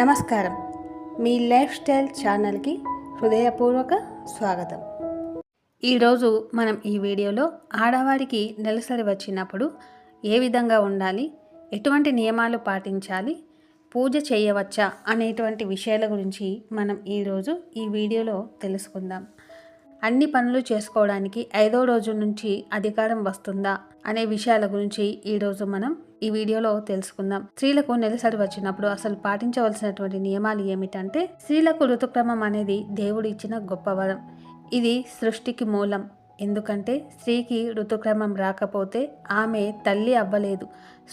నమస్కారం. మీ life style ఛానల్కి హృదయపూర్వక స్వాగతం. ఈరోజు మనం ఈ వీడియోలో ఆడవారికి నెలసరి వచ్చినప్పుడు ఏ విధంగా ఉండాలి ఎటువంటి నియమాలు పాటించాలి పూజ చేయవచ్చా అనేటువంటి విషయాల గురించి మనం ఈరోజు ఈ వీడియోలో తెలుసుకుందాం. అన్ని పనులు చేసుకోవడానికి ఐదో రోజు నుంచి అధికారం వస్తుందా అనే విషయాల గురించి ఈరోజు మనం ఈ వీడియోలో తెలుసుకుందాం. స్త్రీలకు నెలసరి వచ్చినప్పుడు అసలు పాటించవలసినటువంటి నియమాలు ఏమిటంటే స్త్రీలకు ఋతుక్రమం అనేది దేవుడు ఇచ్చిన గొప్ప వరం ఇది సృష్టికి మూలం. ఎందుకంటే స్త్రీకి ఋతుక్రమం రాకపోతే ఆమె తల్లి అవ్వలేదు.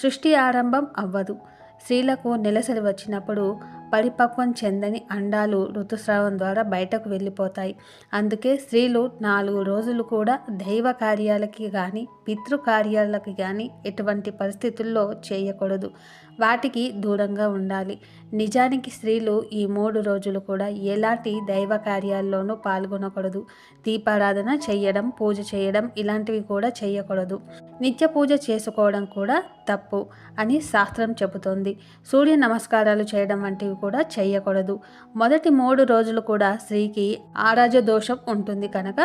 సృష్టి ఆరంభం అవ్వదు. స్త్రీలకు నెలసరి వచ్చినప్పుడు పరిపక్వం చెందని అండాలు ఋతుస్రావం ద్వారా బయటకు వెళ్ళిపోతాయి. అందుకే స్త్రీలు నాలుగు రోజులు కూడా దైవ కార్యాలకి కానీ పితృ కార్యాలకి కానీ ఎటువంటి పరిస్థితుల్లో చేయకూడదు. వాటికి దూరంగా ఉండాలి. నిజానికి స్త్రీలు ఈ మూడు రోజులు కూడా ఎలాంటి దైవ కార్యాల్లోనూ పాల్గొనకూడదు. దీపారాధన చేయడం పూజ చేయడం ఇలాంటివి కూడా చేయకూడదు నిత్య పూజ చేసుకోవడం కూడా తప్పు అని శాస్త్రం చెబుతోంది. సూర్య నమస్కారాలు చేయడం వంటివి కూడా చేయకూడదు మొదటి మూడు రోజులు కూడా స్త్రీకి ఆరాజ దోషం ఉంటుంది కనుక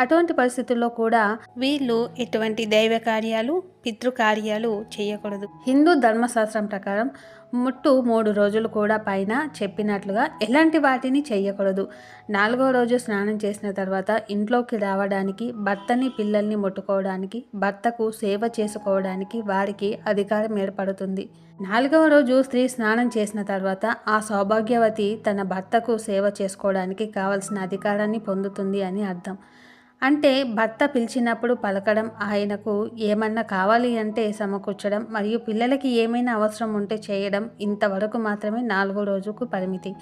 అటువంటి పరిస్థితుల్లో కూడా వీళ్ళు ఎటువంటి దైవ కార్యాలు పితృకార్యాలు చేయకూడదు హిందూ ధర్మశాస్త్రం ప్రకారం ముట్టు మూడు రోజులు కూడా పైన చెప్పినట్లుగా ఎలాంటి వాటిని చేయకూడదు నాలుగో రోజు స్నానం చేసిన తర్వాత ఇంట్లోకి రావడానికి భర్తని పిల్లల్ని ముట్టుకోవడానికి భర్తకు సేవ చేసుకోవడానికి వారికి అధికారం ఏర్పడుతుంది. నాలుగవ రోజు స్త్రీ స్నానం చేసిన తర్వాత ఆ సౌభాగ్యవతి తన భర్తకు సేవ చేసుకోవడానికి కావలసిన అధికారాన్ని పొందుతుంది అని అర్థం. అంటే భర్త పిలిచినప్పుడు పలకడం ఆయనకు ఏమన్నా కావాలి అంటే సమకూర్చడం మరియు పిల్లలకి ఏమైనా అవసరం ఉంటే చేయడం ఇంతవరకు మాత్రమే నాలుగో రోజుకు పరిమితి.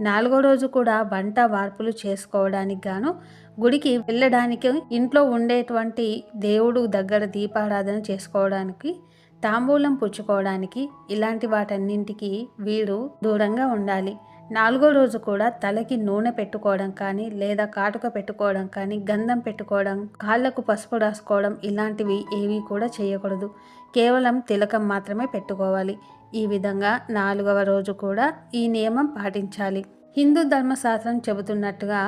నాలుగో రోజు కూడా వంట వార్పులు చేసుకోవడానికి గాను గుడికి వెళ్ళడానికి ఇంట్లో ఉండేటువంటి దేవుడు దగ్గర దీపారాధన చేసుకోవడానికి తాంబూలం పుచ్చుకోవడానికి ఇలాంటి వాటన్నింటికి వీరు దూరంగా ఉండాలి. నాలుగో రోజు కూడా తలకి నూనె పెట్టుకోవడం కానీ లేదా కాటుక పెట్టుకోవడం కానీ గంధం పెట్టుకోవడం కాళ్ళకు పసుపు రాసుకోవడం ఇలాంటివి ఏవి కూడా చేయకూడదు. కేవలం తిలకం మాత్రమే పెట్టుకోవాలి. ఈ విధంగా నాలుగవ రోజు కూడా ఈ నియమం పాటించాలి. హిందూ ధర్మశాస్త్రం చెబుతున్నట్టుగా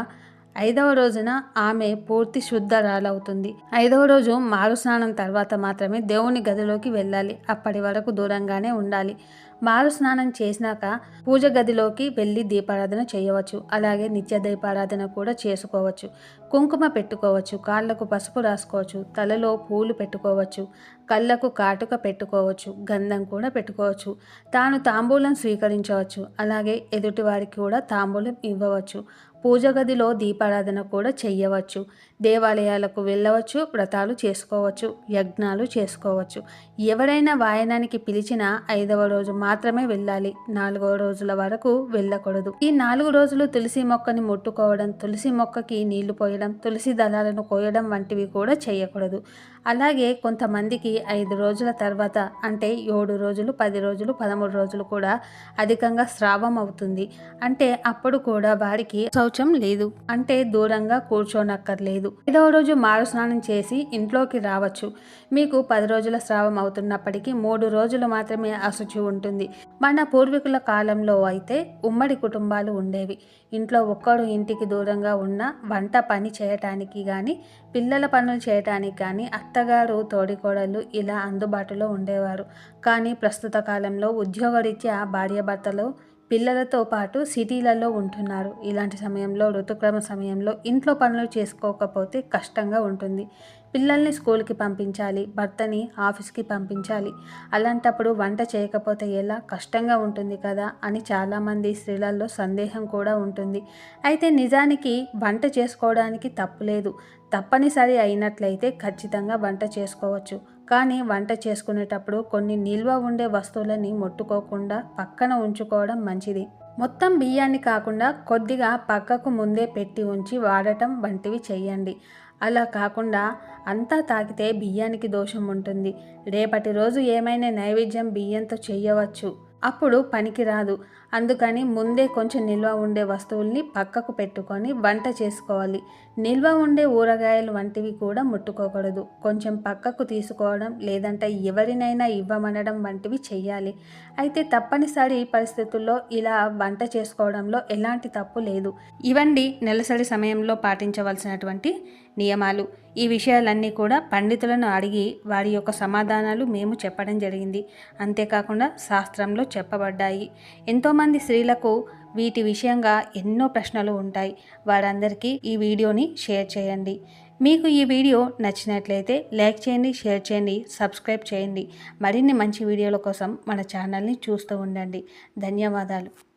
ఐదవ రోజున ఆమె పూర్తి శుద్ధరాలవుతుంది. ఐదవ రోజు మారు స్నానం తర్వాత మాత్రమే దేవుని గదిలోకి వెళ్ళాలి. అప్పటి వరకు దూరంగానే ఉండాలి. మారు స్నానం చేసినాక పూజ గదిలోకి వెళ్ళి దీపారాధన చేయవచ్చు. అలాగే నిత్య దీపారాధన కూడా చేసుకోవచ్చు. కుంకుమ పెట్టుకోవచ్చు కాళ్ళకు పసుపు రాసుకోవచ్చు తలలో పూలు పెట్టుకోవచ్చు కళ్ళకు కాటుక పెట్టుకోవచ్చు గంధం కూడా పెట్టుకోవచ్చు. తాను తాంబూలం స్వీకరించవచ్చు అలాగే ఎదుటివారికి కూడా తాంబూలం ఇవ్వవచ్చు. పూజ గదిలో దీపారాధన కూడా చెయ్యవచ్చు. దేవాలయాలకు వెళ్ళవచ్చు వ్రతాలు చేసుకోవచ్చు యజ్ఞాలు చేసుకోవచ్చు. ఎవరైనా వాయనానికి పిలిచిన ఐదవ రోజు మాత్రమే వెళ్ళాలి నాలుగవ రోజుల వరకు వెళ్ళకూడదు. ఈ నాలుగు రోజులు తులసి మొక్కని ముట్టుకోవడం తులసి మొక్కకి నీళ్ళు పోయడం తులసి దళాలను కోయడం వంటివి కూడా చేయకూడదు. అలాగే కొంతమందికి ఐదు రోజుల తర్వాత అంటే ఏడు రోజులు పది రోజులు పదమూడు రోజులు కూడా అధికంగా స్రావం అవుతుంది. అంటే అప్పుడు కూడా వారికి శౌచం లేదు. అంటే దూరంగా కూర్చోనక్కర్లేదు. ఐదవ రోజు మారు స్నానం చేసి ఇంట్లోకి రావచ్చు. మీకు పది రోజుల స్రావం అవుతున్నప్పటికీ మూడు రోజులు మాత్రమే అశుచి ఉంటుంది. మన పూర్వీకుల కాలంలో అయితే ఉమ్మడి కుటుంబాలు ఉండేవి. ఇంట్లో ఒక్కడు ఇంటికి దూరంగా ఉన్న వంట పని చేయటానికి కానీ పిల్లల పనులు చేయటానికి కానీ అత్తగారు తోడికోడళ్ళు ఇలా అందుబాటులో ఉండేవారు. కానీ ప్రస్తుత కాలంలో ఉద్యోగరీత్యా భార్యాభర్తలు పిల్లలతో పాటు సిటీలలో ఉంటున్నారు. ఇలాంటి సమయంలో ఋతుక్రమ సమయంలో ఇంట్లో పనులు చేసుకోకపోతే కష్టంగా ఉంటుంది. పిల్లల్ని స్కూల్కి పంపించాలి భర్తని ఆఫీస్కి పంపించాలి. అలాంటప్పుడు వంట చేయకపోతే ఎలా? కష్టంగా ఉంటుంది కదా అని చాలామంది స్త్రీలలో సందేహం కూడా ఉంటుంది. అయితే నిజానికి వంట చేసుకోవడానికి తప్పులేదు తప్పనిసరి అయినట్లయితే ఖచ్చితంగా వంట చేసుకోవచ్చు. కానీ వంట చేసుకునేటప్పుడు కొన్ని నిల్వ ఉండే వస్తువులని ముట్టుకోకుండా పక్కన ఉంచుకోవడం మంచిది. మొత్తం బియ్యాన్ని కాకుండా కొద్దిగా పక్కకు ముందే పెట్టి ఉంచి వాడటం వంటివి చేయండి. అలా కాకుండా అంతా తాకితే బియ్యానికి దోషం ఉంటుంది. రేపటి రోజు ఏమైనా నైవేద్యం బియ్యంతో చేయవచ్చు. అప్పుడు పనికిరాదు అందుకని ముందే కొంచెం నిల్వ ఉండే వస్తువుల్ని పక్కకు పెట్టుకొని వంట చేసుకోవాలి. నిల్వ ఉండే ఊరగాయలు వంటివి కూడా ముట్టుకోకూడదు. కొంచెం పక్కకు తీసుకోవడం లేదంటే ఎవరినైనా ఇవ్వమనడం వంటివి చెయ్యాలి. అయితే తప్పనిసరి పరిస్థితుల్లో ఇలా వంట చేసుకోవడంలో ఎలాంటి తప్పు లేదు. ఇవండి నెలసరి సమయంలో పాటించవలసినటువంటి నియమాలు. ఈ విషయాలన్నీ కూడా పండితులను అడిగి వారి యొక్క సమాధానాలు మేము చెప్పడం జరిగింది. అంతేకాకుండా శాస్త్రంలో చెప్పబడ్డాయి. ఎంతోమంది స్త్రీలకు వీటి విషయంగా ఎన్నో ప్రశ్నలు ఉంటాయి. వారందరికీ ఈ వీడియోని షేర్ చేయండి. మీకు ఈ వీడియో నచ్చినట్లయితే లైక్ చేయండి షేర్ చేయండి సబ్స్క్రైబ్ చేయండి. మరిన్ని మంచి వీడియోల కోసం మన ఛానల్ని చూస్తూ ఉండండి. ధన్యవాదాలు.